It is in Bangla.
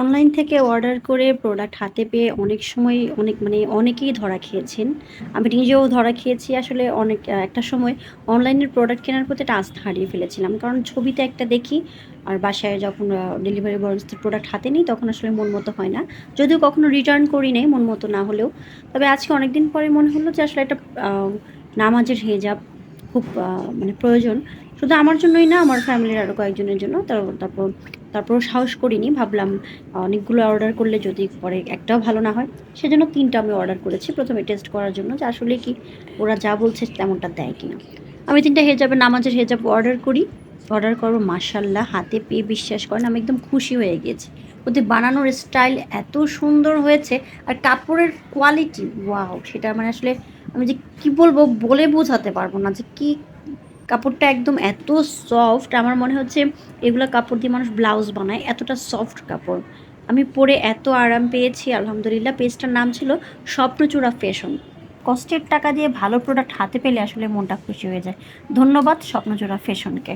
অনলাইন থেকে অর্ডার করে প্রোডাক্ট হাতে পেয়ে অনেক সময় অনেক মানে অনেকেই ধরা খেয়েছেন। আমি নিজেও ধরা খেয়েছি আসলে অনেক, একটা সময় অনলাইনের প্রোডাক্ট কেনার প্রতি একটা আস্থা হারিয়ে ফেলেছিলাম। কারণ ছবিতে একটা দেখি আর বাসায় যখন ডেলিভারি বয় প্রোডাক্ট হাতে নিই তখন আসলে মন মতো হয় না। যদিও কখনো রিটার্ন করি নাই মন মতো না হলেও। তবে আজকে অনেক দিন পরে মনে হলো যে আসলে একটা নামাজের হেজাব খুব মানে প্রয়োজন। শুধু আমার জন্যই না, আমার ফ্যামিলির আরও কয়েকজনের জন্য। তার- তারপর তারপর সাহস করিনি। ভাবলাম অনেকগুলো অর্ডার করলে যদি পরে একটাও ভালো না হয়, সেজন্য তিনটা আমি অর্ডার করেছি। প্রথমে টেস্ট করার জন্য যে আসলে কি ওরা যা বলছে তেমনটা দেয় কিনা। আমি তিনটা হেজাবে নামাজের হেজাব অর্ডার করি। অর্ডার করব মাসাল্লাহ হাতে পেয়ে বিশ্বাস করেন, আমি একদম খুশি হয়ে গেছি ওদের বানানোর স্টাইল এত সুন্দর হয়েছে, আর কাপড়ের কোয়ালিটি ওয়াও সেটা মানে আসলে আমি যে কী বলব বলে বোঝাতে পারব না যে কি কাপড়টা একদম এত সফট আমার মনে হচ্ছে এগুলো কাপড় দিয়ে মানুষ ব্লাউজ বানায়, এতটা সফট কাপড়। আমি পরে এত আরাম পেয়েছি, আলহামদুলিল্লাহ। পেজটার নাম ছিল স্বপ্নচূড়া ফ্যাশন কষ্টের টাকা দিয়ে ভালো প্রোডাক্ট হাতে পেলে আসলে মনটা খুশি হয়ে যায়। ধন্যবাদ স্বপ্নচূড়া ফ্যাশনকে